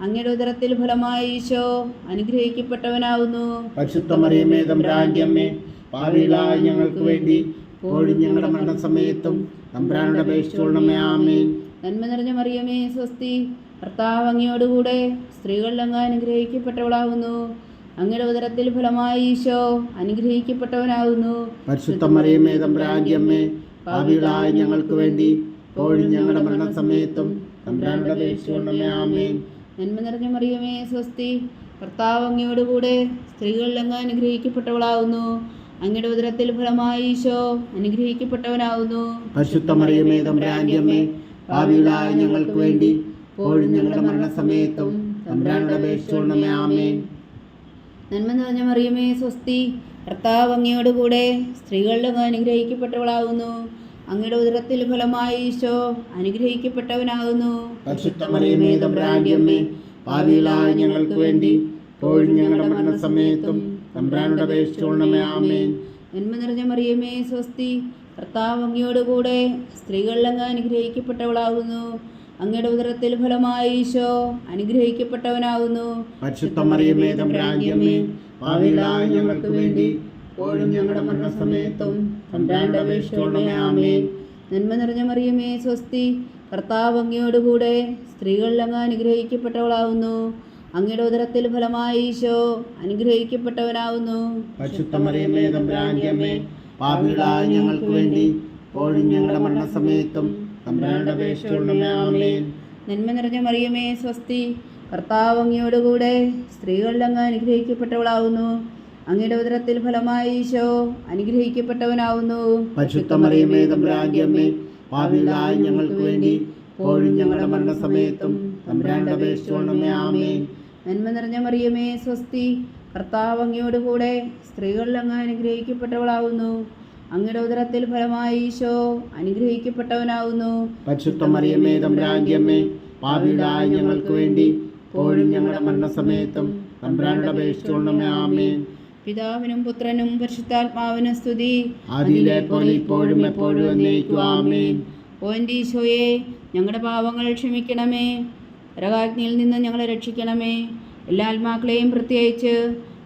അങ്ങയുടെ ഉദരത്തിൽ ഫലമായി ഈശോ അനുഗ്രഹിക്കപ്പെട്ടവനാവുന്നു. പരിശുദ്ധ മറിയമേ തമ്പുരാന്റമ്മേ പാപികളായ ഞങ്ങൾക്ക് വേണ്ടി ഇപ്പോഴും ഞങ്ങളുടെ മരണസമയത്തും തമ്പുരാനോട് അപേക്ഷിച്ചോളണമേ ആമേൻ. നന്മ നിറഞ്ഞ മറിയമേ സ്വസ്തി. ഭർത്താവ് അങ്ങയോടുകൂടെ സ്ത്രീകളിൽ അങ്ങ് അനുഗ്രഹിക്കപ്പെട്ടവളാകുന്നു അങ്ങയുടെ ഉദരത്തിൽ ഫലമായി ഈശോ അനുഗ്രഹിക്കപ്പെട്ടവനാകുന്നു പരിശുദ്ധ മറിയമേ തമ്പുരാന്റമ്മേ പാപികളായ ഞങ്ങൾക്ക് വേണ്ടി ഇപ്പോഴും ഞങ്ങളുടെ മരണസമയത്തും തമ്പുരാനോട് ആമേൻ നന്മ നിറഞ്ഞ മറിയമേ സ്വസ്തി കർത്താവ് അങ്ങയോടുകൂടെ സ്ത്രീകളിൽ അങ്ങ് അനുഗ്രഹിക്കപ്പെട്ടവളാകുന്നു അങ്ങയുടെ ഉദരത്തിൽ ഫലമായി ഈശോ അനുഗ്രഹിക്കപ്പെട്ടവനാകുന്നു പരിശുദ്ധ മറിയമേ തമ്പുരാന്റമ്മേ പാപികളായ ഞങ്ങൾക്ക് വേണ്ടി ഇപ്പോഴും ഞങ്ങളുടെ മരണസമയത്തും തമ്പുരാനോട് ആമേൻ നന്മ നിറഞ്ഞ മറിയമേ സ്വസ്തി. കർത്താവ് അങ്ങയോടുകൂടെ സ്ത്രീകളുടെ അനുഗ്രഹിക്കപ്പെട്ടവളാകുന്നു. അങ്ങയുടെ ഉദരത്തിൽ ഫലമായി ഈശോ അനുഗ്രഹിക്കപ്പെട്ടവനാകുന്നു. മറിയമേ പാപികളായ ഞങ്ങൾക്ക് വേണ്ടി ഞങ്ങളുടെ മരണസമയത്തും തമ്പുരാനോട് ആമേൻ. നന്മ നിറഞ്ഞ മറിയമേ സ്വസ്തി. കർത്താവ് അങ്ങയോടുകൂടെ കൂടെ സ്ത്രീകളിലങ്ങ് അനുഗ്രഹിക്കപ്പെട്ടവളാകുന്നു. അങ്ങയുടെ ഉദരത്തിൽ ഫലമായി ഈശോ അനുഗ്രഹിക്കപ്പെട്ടവനാകുന്നു ഞങ്ങൾക്ക് വേണ്ടി ഇപ്പോഴും ഞങ്ങളുടെ മരണസമയത്തും ആമേൻ. നന്മ നിറഞ്ഞ മറിയമേ സ്വസ്തി കർത്താവ് അങ്ങയോടുകൂടെ സ്ത്രീകളിൽ അങ്ങ് അനുഗ്രഹിക്കപ്പെട്ടവളാവുന്നു. അങ്ങയുടെ ഉദരത്തിൽ ഫലമായി ഈശോ അനുഗ്രഹിക്കപ്പെട്ടവനാവുന്നു. പരിശുദ്ധമറിയമേ തമ്പുരാന്റമ്മേ പാപികളായ ഞങ്ങൾക്ക് വേണ്ടി ഇപ്പോഴും ഞങ്ങളുടെ മരണസമയത്തും തമ്പുരാനോട് അപേക്ഷിച്ചുകൊള്ളണമേ ആമേൻ നന്മ നിറഞ്ഞ മറിയമേ സ്വസ്തി. കർത്താവ് അങ്ങയോടുകൂടെ സ്ത്രീകളിൽ അങ്ങ് അനുഗ്രഹിക്കപ്പെട്ടവളാവുന്നു. അങ്ങയുടെ ഉദരത്തിൽ ഫലമായി ഈശോ അനുഗ്രഹിക്കപ്പെട്ടവനാവുന്നു. പരിശുദ്ധ മറിയമേ തമ്പുരാന്റമ്മേ പാപികളായ ഞങ്ങൾക്ക് വേണ്ടി ഇപ്പോഴും ഞങ്ങളുടെ മരണസമയത്തും തമ്പുരാനോട് അപേക്ഷിച്ചുകൊള്ളണമേ ആമേൻ. നന്മ നിറഞ്ഞ മറിയമേ സ്വസ്തി. കർത്താവ് അങ്ങയോടുകൂടെ സ്ത്രീകളിൽ അങ്ങ് അനുഗ്രഹിക്കപ്പെട്ടവളാകുന്നു അങ്ങയുടെ ഉദരത്തിൽ ഫലമായി ഈശോ അനുഗ്രഹിക്കപ്പെട്ടവനാവുന്നു. പരിശുദ്ധ മറിയമേ തമ്പുരാന്റമ്മേ പാപികളായ ഞങ്ങൾക്ക് വേണ്ടി ഇപ്പോഴും ഞങ്ങളുടെ മരണസമയത്തും തമ്പുരാനോട് അപേക്ഷിച്ചുകൊള്ളണമേ ആമേൻ. പിതാവിനും പുത്രനും പരിശുദ്ധാത്മാവിനും സ്തുതി. ആദിയിലെ പോലെ ഇപ്പോഴും എപ്പോഴും എന്നേക്കും ആമേൻ. ഓ ഈശോയെ ഞങ്ങളുടെ പാവങ്ങൾ ക്ഷമിക്കണമേ. രകാഗ്നിയിൽ നിന്ന് ഞങ്ങളെ രക്ഷിക്കണമേ. എല്ലാ ആത്മാക്കളെയും പ്രത്യേകിച്ച്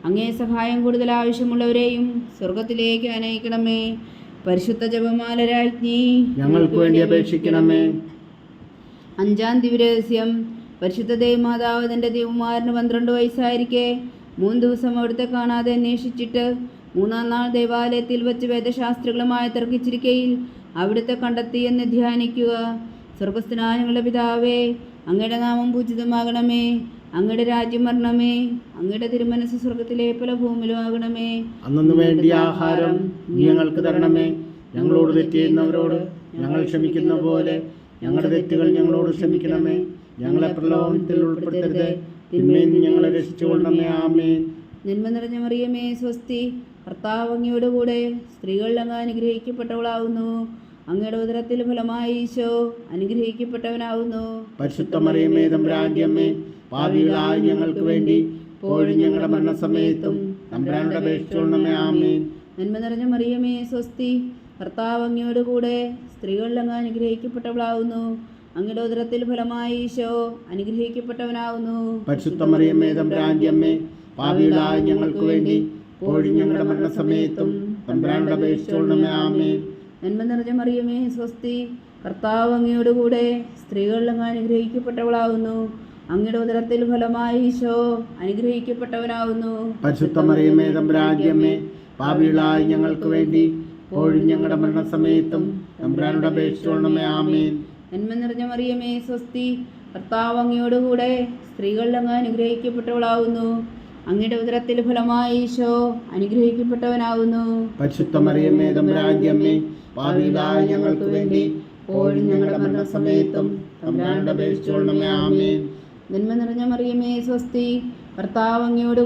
അങ്ങേ സഹായം കൂടുതൽ ആവശ്യമുള്ളവരെയും സ്വർഗത്തിലേക്ക് അനയിക്കണമേ. പരിശുദ്ധ ജപമാല രാജ്ഞി ഞങ്ങൾക്ക് വേണ്ടി അപേക്ഷിക്കണമേ. അഞ്ചാം ദിവരഹസ്യം പരിശുദ്ധ ദേവമാതാവ് തന്റെ ദേവകുമാരന് പന്ത്രണ്ട് വയസ്സായിരിക്കെ. മൂന്ന് ദിവസം അവിടുത്തെ കാണാതെ അന്വേഷിച്ചിട്ട് മൂന്നാം നാൾ ദേവാലയത്തിൽ വെച്ച് വേദശാസ്ത്രികളുമായി തർക്കിച്ചിരിക്കയിൽ അവിടുത്തെ കണ്ടെത്തി എന്ന് ധ്യാനിക്കുക. സ്വർഗസ്ഥനായ ഞങ്ങളുടെ പിതാവേ അങ്ങയുടെ നാമം പൂജിതമാകണമേ. അങ്ങയുടെ രാജ്യം വരണമേ അങ്ങയുടെ തിരുമനസ് സ്വർഗത്തിലെ പല ഭൂമിയിലും ആകണമേ. അന്നു വേണ്ടി ആഹാരം ഞങ്ങൾക്ക് തരണമേ. ഞങ്ങളോട് തെറ്റ് ചെയ്യുന്നവരോട് ഞങ്ങൾ ക്ഷമിക്കുന്ന പോലെ ഞങ്ങളുടെ തെറ്റുകൾ ഞങ്ങളോട് ക്ഷമിക്കണമേ. ഞങ്ങളെ പ്രലോഭനത്തിൽ ഉൾപ്പെടുത്തരുത്. തിന്മയിൽ ഞങ്ങളെ രക്ഷിച്ചുകൊള്ളണമേ ആമേ നിന്മ നിറഞ്ഞ മറിയമേ സ്വസ്തി. കർത്താവ് അങ്ങയോടുകൂടെ സ്ത്രീകളിൽ അങ്ങ് അനുഗ്രഹിക്കപ്പെട്ടവളാകുന്നു അങ്ങയുടെ ഉദരത്തിൽ ഫലമായി ഈശോ അനുഗ്രഹിക്കപ്പെട്ടവനാകുന്നു പരിശുദ്ധ മറിയമേ തമ്പുരാന്റമ്മേ പാപികളായ ഞങ്ങൾക്ക് വേണ്ടി പോഴും ഞങ്ങളുടെ മരണസമയത്തും തമ്പുരാനോട് അപേക്ഷിച്ചുകൊള്ളണമേ ആമേൻ. നന്മ നിറഞ്ഞ മറിയമേ സ്വസ്തി ഭർത്താവ് അങ്ങയുടെ കൂടെ സ്ത്രീകളിൽ അങ്ങ് അനുഗ്രഹിക്കപ്പെട്ടവളാവുന്നു. അങ്ങയുടെ ഉദരത്തിൽ ഫലമായി ഈശോ അനുഗ്രഹിക്കപ്പെട്ടവനാവുന്നു. പരിശുദ്ധ മറിയമേ തമ്പുരാന്റമ്മേ പാപികളായ ഞങ്ങൾക്ക് വേണ്ടി പോഴും ഞങ്ങളുടെ മരണസമയത്തും തമ്പുരാനോട് അപേക്ഷിച്ചോളണമേ ആമേൻ. നന്മ നിറഞ്ഞ മറിയമേ സ്വസ്തി കർത്താവ് അങ്ങയോട് കൂടെ സ്ത്രീകളിൽ അങ്ങ് അനുഗ്രഹിക്കപ്പെട്ടവളാകുന്നു. അങ്ങയുടെ ഉദരത്തിൽ ഫലമായി ഈശോ അനുഗ്രഹിക്കപ്പെട്ടവനാകുന്നു. പരിശുദ്ധമറിയമേ തമ്പുരാജ്യമേ പാപികളായ ഞങ്ങൾക്ക് വേണ്ടി ഇപ്പോഴും ഞങ്ങളുടെ മരണസമയത്തും തമ്പുരാനോട് അപേക്ഷിച്ചോളണമേ ആമേൻ. നന്മ നിറഞ്ഞ മറിയമേ സ്വസ്തി കർത്താവ് അങ്ങയോട് കൂടെ സ്ത്രീകളിൽ അങ്ങ് അനുഗ്രഹിക്കപ്പെട്ടവളാകുന്നു. അങ്ങയുടെ ഉദരത്തിൽ ഫലമായി ഈശോ അനുഗ്രഹിക്കപ്പെട്ടവനാവുന്നു. പരിശുദ്ധ മറിയമേ തമ്പുരാജ്യമേ പാപികളായ ഞങ്ങൾക്ക് വേണ്ടി ഞങ്ങളുടെ മരണസമയത്തും തമ്പുരാനോട് അപേക്ഷിച്ചോളണമേ ആമേൻ. നന്മ നിറഞ്ഞ മറിയമേ സ്വസ്തി. കർത്താവ് അങ്ങയോട്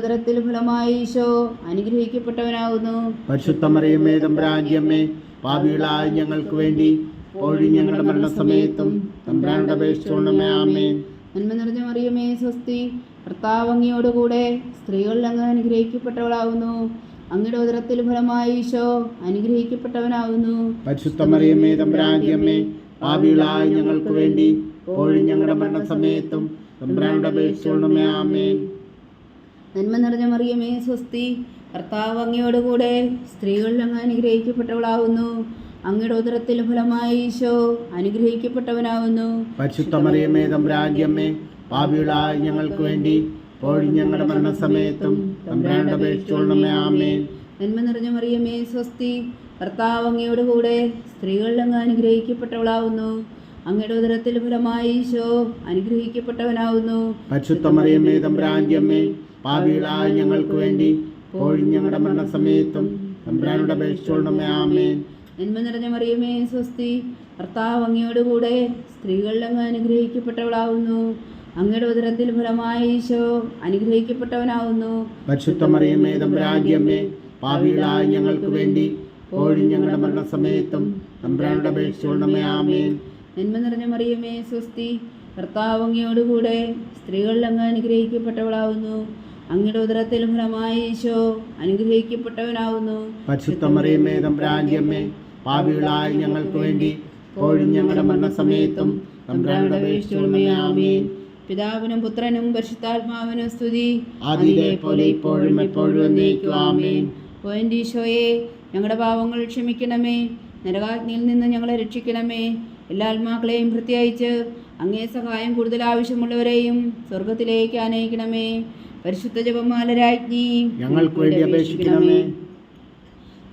ഉദരത്തിൽ ഫലമായി ഈശോ അനുഗ്രഹിക്കപ്പെട്ടവനാവുന്നു. പരിശുദ്ധ മറിയമേ തമ്പുരാജ്യമേ പാപികളായ ഞങ്ങൾക്ക് വേണ്ടി ഇപ്പോഴും ഞങ്ങളുടെ മരണസമയത്തും തമ്പുരാനോട് അപേക്ഷിച്ചോളണമേ ആമേൻ. നന്മ നിറഞ്ഞ മറിയമേ സ്വസ്തി. കർത്താവ് അങ്ങയോട് കൂടെ സ്ത്രീകളിൽ അങ്ങ് അനുഗ്രഹിക്കപ്പെട്ടവളാവുന്നു. അങ്ങയുടെ ഉദരത്തിൽ ഫലമായി ഈശോ അനുഗ്രഹിക്കപ്പെട്ടവനാവുന്നു. പരിശുദ്ധ മറിയമേ തമ്പുരാജ്യമേ പാപികളായ ഞങ്ങൾക്ക് വേണ്ടി ഇപ്പോഴും ഞങ്ങളുടെ മരണസമയത്തും തമ്പുരാനോട് അപേക്ഷിച്ചോളണമേ ആമേ നന്മ നിറഞ്ഞ മറിയമേ സ്വസ്തി. കർത്താവ് സ്ത്രീകളിൽ അങ്ങ് അനുഗ്രഹിക്കപ്പെട്ടവളാകുന്നു അങ്ങയുടെ ഉദരത്തിൽ ഫലമായി ഈശോ അനുഗ്രഹിക്കപ്പെട്ടവനാവുന്നു. പരിശുദ്ധ മറിയമേ തമ്പുരാജ്യമേ പാപികളായ ഞങ്ങൾക്ക് വേണ്ടി ഇപ്പോഴും ഞങ്ങളുടെ മരണസമയത്തും തമ്പുരാനോട് അപേക്ഷിച്ചോളണമേ ആമേൻ. നന്മ നിറഞ്ഞ മറിയമേ സ്വസ്തി ഭർത്താവ് അങ്ങയുടെ കൂടെ സ്ത്രീകളിൽ അങ്ങ് അനുഗ്രഹിക്കപ്പെട്ടവളാകുന്നു അങ്ങയുടെ ഉദരത്തിൽ ഫലമായി ഈശോ അനുഗ്രഹിക്കപ്പെട്ടവനാവുന്നു. പരിശുദ്ധമറിയമ്മേ തമ്പുരാജ്യമേ പാപികളായ ഞങ്ങൾക്ക് വേണ്ടി ഇപ്പോഴും ഞങ്ങളുടെ മരണസമയത്തും തമ്പുരാനോട് അപേക്ഷിച്ചോളണമേ ആമേൻ. നന്മ നിറഞ്ഞ മറിയമേ സ്വസ്തി. ഭർത്താവ് അങ്ങയോട് കൂടെ അനുഗ്രഹിക്കപ്പെട്ടവളാവുന്നു അങ്ങ് അങ്ങയുടെ ഉദരത്തിൽ ഫലമായ ഈശോ അനുഗ്രഹിക്കപ്പെട്ടവനാവുന്നു. പരിശുദ്ധ മറിയമേ തമ്പുരാജ്യമേ പാപികളായ ഞങ്ങൾക്ക് വേണ്ടി കോഴി ഞങ്ങളുടെ മരണസമയത്തും തമ്പുരാനോട് അപേക്ഷിച്ചോളണമേ ആമേൻ. നന്മ നിറഞ്ഞ മറിയമേ സ്വസ്തി. ഭർത്താവ് അങ്ങയോടുകൂടെ സ്ത്രീകളിൽ അങ്ങ് അനുഗ്രഹിക്കപ്പെട്ടവളാകുന്നു അങ്ങയുടെ ഉദരത്തിൽ ഫലമായ ഈശോ അനുഗ്രഹിക്കപ്പെട്ടവനാവുന്നു. പരിശുദ്ധ മറിയമേ തമ്പുരാജ്യമേ പാപികളായ ഞങ്ങൾക്ക് വേണ്ടി ഇപ്പോഴും ഞങ്ങളുടെ മരണസമയത്തും തമ്പുരാനോട് പിതാവിനും പുത്രനും പരിശുദ്ധാത്മാവിനും സ്തുതി. പോലെ ഇപ്പോഴും എപ്പോഴും എന്നേക്കും ആമേൻ. ഓ എന്റെ ഈശോയെ ഞങ്ങളുടെ പാവങ്ങൾ ക്ഷമിക്കണമേ. നരകാഗ്നിയിൽ നിന്ന് ഞങ്ങളെ രക്ഷിക്കണമേ. എല്ലാ ആത്മാക്കളെയും പ്രത്യേകിച്ച് അങ്ങേ സഹായം കൂടുതൽ ആവശ്യമുള്ളവരെയും സ്വർഗത്തിലേക്ക് ആനയിക്കണമേ. പരിശുദ്ധ ജപമാല രാജ്ഞി. ഞങ്ങൾക്ക് വേണ്ടി അപേക്ഷിക്കണമേ.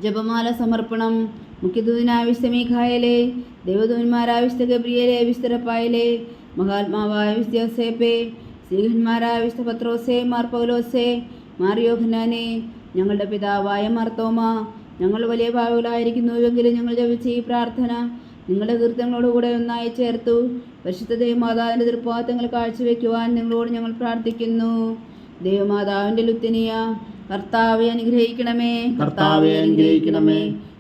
ജപമാല സമർപ്പണം. മുഖ്യദൂതനാവിശ്യ മീഖായലെ ദേവദൂന്മാരാവിശ്യ ഗബ്രിയലെ വിസ്തരപ്പായലെ മഹാത്മാവായ വിസ്തയോസേപ്പെ ശ്രീഹന്മാരായ വിസ്ത പത്രോസെ മാർ മാറിയോഹനാനെ ഞങ്ങളുടെ പിതാവായ മാർത്തോമ ഞങ്ങൾ വലിയ ഭാവികളായിരിക്കുന്നുവെങ്കിലും ഞങ്ങൾ ജപിച്ച ഈ പ്രാർത്ഥന നിങ്ങളുടെ കീർത്തനങ്ങളോടുകൂടെ ഒന്നായി ചേർത്തു. പരിശുദ്ധ ദേവമാതാവിന്റെ തൃപ്പാത്തങ്ങൾ കാഴ്ചവെക്കുവാൻ നിങ്ങളോട് ഞങ്ങൾ പ്രാർത്ഥിക്കുന്നു. ദേവമാതാവിന്റെ ലുത്തിനിയ കർത്താവെ അനുഗ്രഹിക്കണമേ. കർത്താവെ അനുഗ്രഹിക്കണമേ.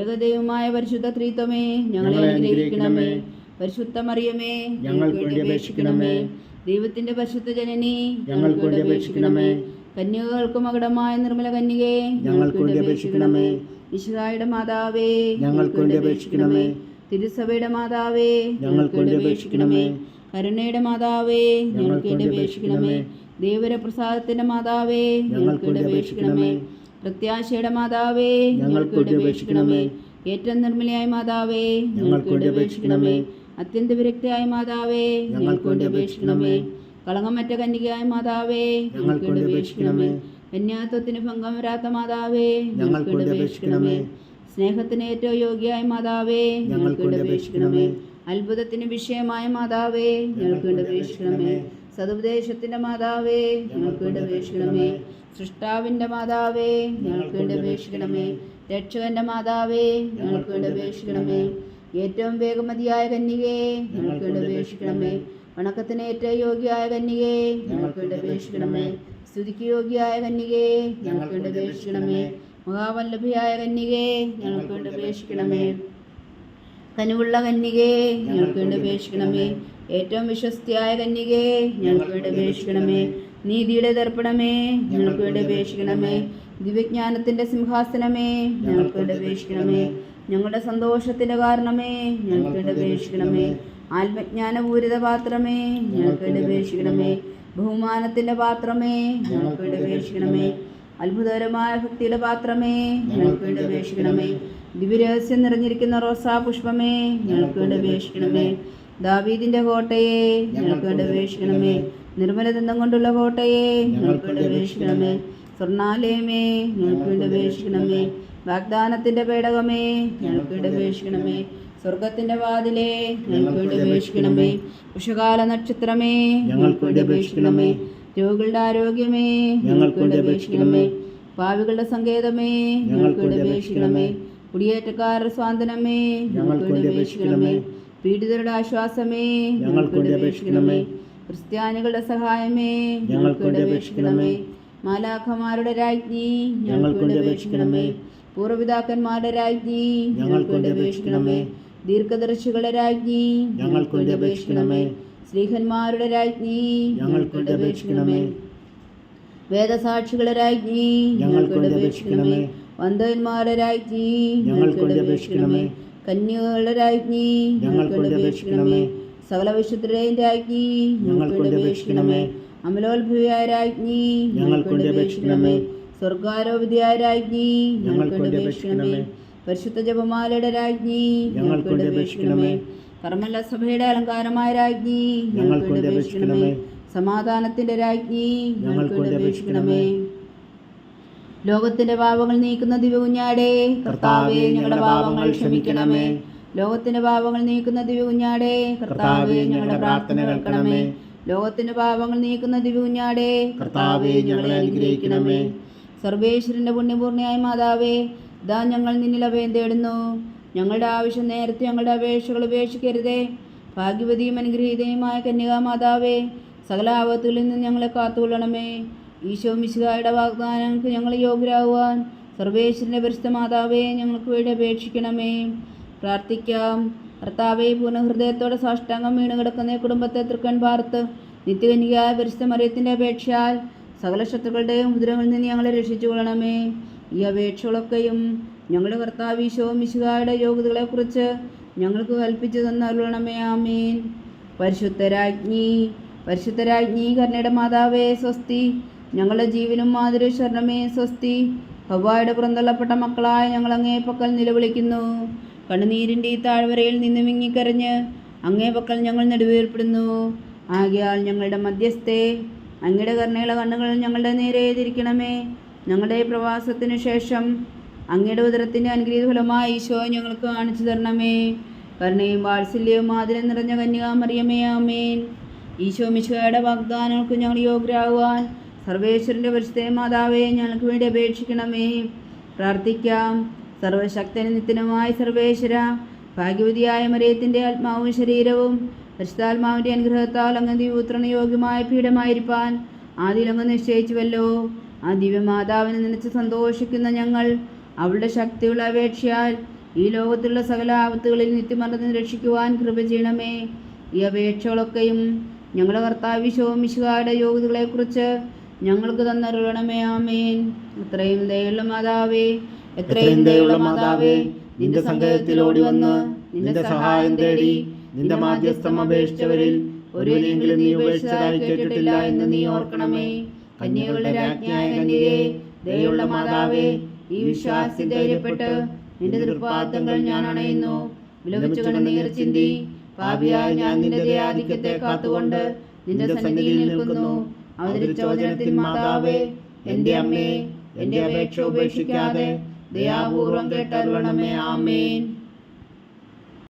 ഏകദൈവമായ പരിശുദ്ധ ത്രീത്വമേ ഞങ്ങളെ അനുഗ്രഹിക്കണമേ. പരിശുദ്ധ മറിയമേ ഞങ്ങൾക്ക് വേണ്ടി അപേക്ഷിക്കണമേ. ദൈവത്തിന്റെ പരിശുദ്ധ ജനനി ഞങ്ങൾക്ക് വേണ്ടി അപേക്ഷിക്കണമേ. കന്യകകൾക്ക് മകടമായ നിർമ്മല കന്യകേ ഞങ്ങൾക്ക് വേണ്ടി അപേക്ഷിക്കണമേ. വിശുദ്ധായുടെ മാതാവേ ഞങ്ങൾക്ക് വേണ്ടി അപേക്ഷിക്കണമേ. തിരുസഭയുടെ മാതാവേ ഞങ്ങൾക്ക് വേണ്ടി അപേക്ഷിക്കണമേ. കരുണയുടെ മാതാവേ ഞങ്ങൾക്ക് വേണ്ടി അപേക്ഷിക്കണമേ. ദേവരപ്രസാദത്തിന്റെ മാതാവേ ഞങ്ങൾക്ക് വേണ്ടി അപേക്ഷിക്കണമേ. പ്രത്യാശയുടെ മാതാവേ ഞങ്ങൾക്ക് അപേക്ഷിക്കണമേ. ഏറ്റവും നിർമ്മലയായ മാതാവേ ഞങ്ങൾക്ക് അപേക്ഷിക്കണമേ. അത്യന്ത വിരക്തിയായ മാതാവേ ഞങ്ങൾക്ക് അപേക്ഷിക്കണമേ. കളങ്കമറ്റ കന്യകയായ മാതാവേ ഞങ്ങൾക്ക് അപേക്ഷിക്കണമേ. കന്യാത്വത്തിന് ഭംഗം വരാത്ത മാതാവേ ഞങ്ങൾക്ക് അപേക്ഷിക്കണമേ. സ്നേഹത്തിന് ഏറ്റവും യോഗ്യയായ മാതാവേ ഞങ്ങൾക്ക് അപേക്ഷിക്കണമേ. അത്ഭുതത്തിന് വിഷയമായ മാതാവേ ഞങ്ങൾക്ക് അപേക്ഷിക്കണമേ. സതുപദേശത്തിന്റെ മാതാവേ ഞങ്ങൾക്ക് വേണ്ടി അപേക്ഷിക്കണമേ. സൃഷ്ടാവിന്റെ മാതാവേ ഞങ്ങൾക്ക് വേണ്ടി അപേക്ഷിക്കണമേ. രക്ഷകന്റെ മാതാവേ ഞങ്ങൾക്ക് വേണ്ടി അപേക്ഷിക്കണമേ. ഏറ്റവും വേഗമതിയായ കന്യകേ ഞങ്ങൾക്ക് വേണ്ടി അപേക്ഷിക്കണമേ. വണക്കത്തിന് ഏറ്റവും യോഗ്യയായ കന്യകേ ഞങ്ങൾക്ക് വേണ്ടി അപേക്ഷിക്കണമേ. സ്തുതിക്ക് യോഗ്യയായ കന്യകേ ഞങ്ങൾക്ക് വേണ്ടി അപേക്ഷിക്കണമേ. മഹാവല്ലഭിയായ കന്യകേ ഞങ്ങൾക്ക് വേണ്ടി അപേക്ഷിക്കണമേ. കനിവുള്ള കന്യകേ ഞങ്ങൾക്ക് വേണ്ടി അപേക്ഷിക്കണമേ. ഏറ്റവും വിശ്വസ്തിയായ കന്യകേ ഞങ്ങൾക്ക് വേണ്ടി അപേക്ഷിക്കണമേ. നീതിയുടെ ദർപ്പണമേ ഞങ്ങൾക്ക് വേണ്ടി അപേക്ഷിക്കണമേ. ദിവ്യജ്ഞാനത്തിന്റെ സിംഹാസനമേ ഞങ്ങൾക്ക് വേണ്ടി അപേക്ഷിക്കണമേ. ഞങ്ങളുടെ സന്തോഷത്തിന്റെ കാരണമേ ഞങ്ങൾക്ക് വേണ്ടി അപേക്ഷിക്കണമേ. ആത്മജ്ഞാനപൂരിത പാത്രമേ ഞങ്ങൾക്ക് വേണ്ടി അപേക്ഷിക്കണമേ. ബഹുമാനത്തിന്റെ പാത്രമേ ഞങ്ങൾക്ക് വേണ്ടി അപേക്ഷിക്കണമേ. അത്ഭുതകരമായ ഭക്തിയുടെ പാത്രമേ ഞങ്ങൾക്ക് വേണ്ടി അപേക്ഷിക്കണമേ. ദിവ്യരഹസ്യം നിറഞ്ഞിരിക്കുന്ന റോസാ പുഷ്പമേ ഞങ്ങൾക്ക് വേണ്ടി അപേക്ഷിക്കണമേ. ദാവീദിന്റെ കോട്ടയെ ഞങ്ങൾക്ക് വേണ്ടി അപേക്ഷിക്കണമേ. നിർമ്മല ദന്തം കൊണ്ടുള്ള കോട്ടയെ ഞങ്ങൾക്ക് വേണ്ടി അപേക്ഷിക്കണമേ. സ്വർണാലയമേ ഞങ്ങൾക്ക് വേണ്ടി അപേക്ഷിക്കണമേ. വാഗ്ദാനത്തിന്റെ പേടകമേ ഞങ്ങൾക്ക് വേണ്ടി അപേക്ഷിക്കണമേ. സ്വർഗത്തിന്റെ വാതിലേ ഞങ്ങൾക്ക് വേണ്ടി അപേക്ഷിക്കണമേ. ഉഷകാല നക്ഷത്രമേ ഞങ്ങൾക്ക് വേണ്ടി അപേക്ഷിക്കണമേ. രോഗികളുടെ ആരോഗ്യമേ ഞങ്ങൾക്ക് വേണ്ടി അപേക്ഷിക്കണമേ. പാവികളുടെ സങ്കേതമേ ഞങ്ങൾക്ക് വേണ്ടി അപേക്ഷിക്കണമേ. കുടിയേറ്റക്കാരുടെ സ്വാതന്ത്ര്യമേ ഞങ്ങൾക്ക് വേണ്ടി അപേക്ഷിക്കണമേ. പീഡിതരുടെ ആശ്വാസമേ ഞങ്ങൾക്ക് അപേക്ഷിക്കണമേ. ക്രിസ്ത്യാനികളുടെ സഹായമേ ഞങ്ങൾക്ക് അപേക്ഷിക്കണമേ. മാലാഖമാരുടെ രാജ്ഞി ഞങ്ങൾക്ക് അപേക്ഷിക്കണമേ. പൂർവപിതാക്കന്മാരുടെ രാജ്ഞി ഞങ്ങൾക്ക് അപേക്ഷിക്കണമേ. ദീർഘദർശികളുടെ രാജ്ഞി ഞങ്ങൾക്ക് അപേക്ഷിക്കണമേ. സ്ത്രീഹന്മാരുടെ രാജ്ഞി ഞങ്ങൾക്ക് അപേക്ഷിക്കണമേ. വേദസാക്ഷികളുടെ രാജ്ഞി ഞങ്ങൾക്ക് അപേക്ഷിക്കണമേ. വന്ധവന്മാരുടെ രാജ്ഞി ഞങ്ങൾക്ക് അപേക്ഷിക്കണമേ. കന്യകളുടെ രാജ്ഞി ഞങ്ങൾക്ക് അപേക്ഷിക്കണമേ. സകല വിശുദ്ധരുടെയും രാജ്ഞി ഞങ്ങൾക്ക് അപേക്ഷിക്കണമേ. അമലോത്ഭവിയായ രാജ്ഞി ഞങ്ങൾക്ക് അപേക്ഷിക്കണമേ. സ്വർഗാരോപിതയായ രാജ്ഞി ഞങ്ങൾക്ക് അപേക്ഷിക്കണമേ. പരിശുദ്ധ ജപമാലയുടെ രാജ്ഞി ഞങ്ങൾക്ക് അപേക്ഷിക്കണമേ. കർമ്മല സഭയുടെ അലങ്കാരമായ രാജ്ഞി ഞങ്ങൾക്ക് അപേക്ഷിക്കണമേ. സമാധാനത്തിന്റെ രാജ്ഞി ഞങ്ങൾക്ക് അപേക്ഷിക്കണമേ. ലോകത്തിന്റെ പാപങ്ങൾ നീക്കുന്ന ദിവകുഞ്ഞാടേ കർത്താവേ ഞങ്ങളുടെ പാപങ്ങൾ ക്ഷമിക്കണമേ. ലോകത്തിന്റെ പാപങ്ങൾ നീക്കുന്ന ദിവകുഞ്ഞാടേ കർത്താവേ ഞങ്ങളുടെ പ്രാർത്ഥന കേൾക്കണമേ. ലോകത്തിന്റെ പാപങ്ങൾ നീക്കുന്ന ദിവകുഞ്ഞാടേ കർത്താവേ ഞങ്ങളെ അനുഗ്രഹിക്കണമേ. സർവേശ്വരന്റെ പുണ്യപൂർണയായ മാതാവേ ദാ ഞങ്ങൾ നിന്നിൽ അഭയം തേടുന്നു. ഞങ്ങളുടെ ആവശ്യം നേരത്തെ ഞങ്ങളുടെ അപേക്ഷകൾ ഉപേക്ഷിക്കരുതേ. ഭാഗ്യവതിയും അനുഗ്രഹീതയുമായ കന്യകാമാതാവേ സകല ആപത്തുകളിൽ നിന്ന് ഞങ്ങളെ കാത്തുകൊള്ളണമേ. ഈശോ മിശിഹായുടെ വാഗ്ദാനങ്ങൾക്ക് ഞങ്ങൾ യോഗ്യരാകുവാൻ സർവേശ്വരന്റെ പരിശുദ്ധ മാതാവേ ഞങ്ങൾക്ക് വേണ്ടി അപേക്ഷിക്കണമേ. പ്രാർത്ഥിക്കാം. കർത്താവെ പൂർണഹൃദയത്തോടെ സാഷ്ടാംഗം വീണ് കിടക്കുന്ന കുടുംബത്തെ തൃക്കൺ പാർത്ത് നിത്യകന്യകായ പരിശുദ്ധ മറിയത്തിന്റെ അപേക്ഷയാൽ സകല ശത്രുക്കളുടെയും ഉദരങ്ങളിൽ നിന്ന് ഞങ്ങളെ രക്ഷിച്ചു കൊള്ളണമേ ഈ അപേക്ഷകളൊക്കെയും ഞങ്ങളുടെ കർത്താവ് ഈശോ മിശിഹായുടെ യോഗ്യതകളെക്കുറിച്ച് ഞങ്ങൾക്ക് കൽപ്പിച്ചു തന്നരുളണമേ. ആമീൻ. പരിശുദ്ധരാജ്ഞി പരിശുദ്ധരാജ്ഞി കർണയുടെ മാതാവേ സ്വസ്തി ഞങ്ങളുടെ ജീവനും മാതിരി ശരണമേ സ്വസ്തി. ഹവായുടെ പുറന്തള്ളപ്പെട്ട മക്കളായ ഞങ്ങൾ അങ്ങേ പക്കൽ നിലവിളിക്കുന്നു. കണ്ണുനീരിന്റെ ഈ താഴ്വരയിൽ നിന്ന് വിങ്ങിക്കരഞ്ഞ് അങ്ങേ പക്കൽ ഞങ്ങൾ നെടുവേർപ്പെടുന്നു. ആകയാൽ ഞങ്ങളുടെ മധ്യസ്ഥേ അങ്ങയുടെ കരുണയുള്ള കണ്ണുകൾ ഞങ്ങളുടെ നേരെ തിരിക്കണമേ. ഞങ്ങളുടെ പ്രവാസത്തിനു ശേഷം അങ്ങയുടെ ഉദരത്തിന്റെ അനുഗ്രഹീത ഫലമായി ഈശോ ഞങ്ങൾക്ക് കാണിച്ചു തരണമേ. കരുണയും വാത്സല്യവും ആദരം നിറഞ്ഞ കന്യകാമറിയമേ ആമേൻ. ഈശോ മിശോയുടെ വാഗ്ദാനങ്ങൾക്ക് ഞങ്ങൾ യോഗ്യരാകുവാൻ സർവേശ്വരന്റെ പരിശുദ്ധ മാതാവേ ഞങ്ങൾക്ക് വേണ്ടി അപേക്ഷിക്കണമേ. പ്രാർത്ഥിക്കാം. സർവശക്തനും നിത്യനുമായ സർവേശ്വര ഭാഗ്യവതിയായ മറിയത്തിന്റെ ആത്മാവും ശരീരവും പരിശുദ്ധാത്മാവിന്റെ അനുഗ്രഹത്താൽ അങ്ങ് ദിവ്യപുത്രന് യോഗ്യമായ പീഠമായിരിക്കാൻ ആദ്യം അങ്ങ് നിശ്ചയിച്ചുവല്ലോ. ആ ദിവ്യമാതാവിനെ നനച്ച് സന്തോഷിക്കുന്ന ഞങ്ങൾ അവളുടെ ശക്തിയുള്ള അപേക്ഷയാൽ ഈ ലോകത്തുള്ള സകല ആപത്തുകളിൽ നിത്യമർദ്ദം രക്ഷിക്കുവാൻ കൃപ ചെയ്യണമേ. ഈ അപേക്ഷകളൊക്കെയും ഞങ്ങളുടെ കർത്താവിശോ മിശുകാരുടെ യോഗ്യതകളെക്കുറിച്ച് ഞങ്ങൾക്ക് തന്നരുളണമേ ആമേൻ. എത്രയും ദയുള്ള മാതാവേ എത്രയും ദയുള്ള മാതാവേ നിന്റെ സങ്കേതത്തിലോടി വന്ന് നിന്റെ സഹായം തേടി നിന്റെ മാധ്യസ്ഥം അപേക്ഷിച്ചവരിൽ ഒരുവനെങ്കിലും നീ ഉപേക്ഷിച്ചതായി കേട്ടിട്ടില്ല എന്ന് നീ ഓർക്കണമേ. കന്യകളുടെ രാജ്ഞിയായ കന്യകേ ദയുള്ള മാതാവേ ഈ വിശ്വാസി ധൈര്യപ്പെട്ട് നിന്റെ തൃപ്പാദങ്ങൾ ഞാൻ അണയുന്നു. വിലപിച്ചു കണ്ണുനീർ ചിന്തി ഭാവിയായി ഞാൻ നിന്റെ ദയാധിക്യത്തെ കാത്തുകൊണ്ട് നിന്റെ സന്നിധിയിൽ നിൽക്കുന്നു. അവതരിച്ച വചനത്തിൽ മാതാവേ എന്റെ അമ്മേ എന്റെ അപേക്ഷ ഉപേക്ഷിക്കാതെ ദയാപൂർവം കേട്ടരുളണമേ. ആമേൻ.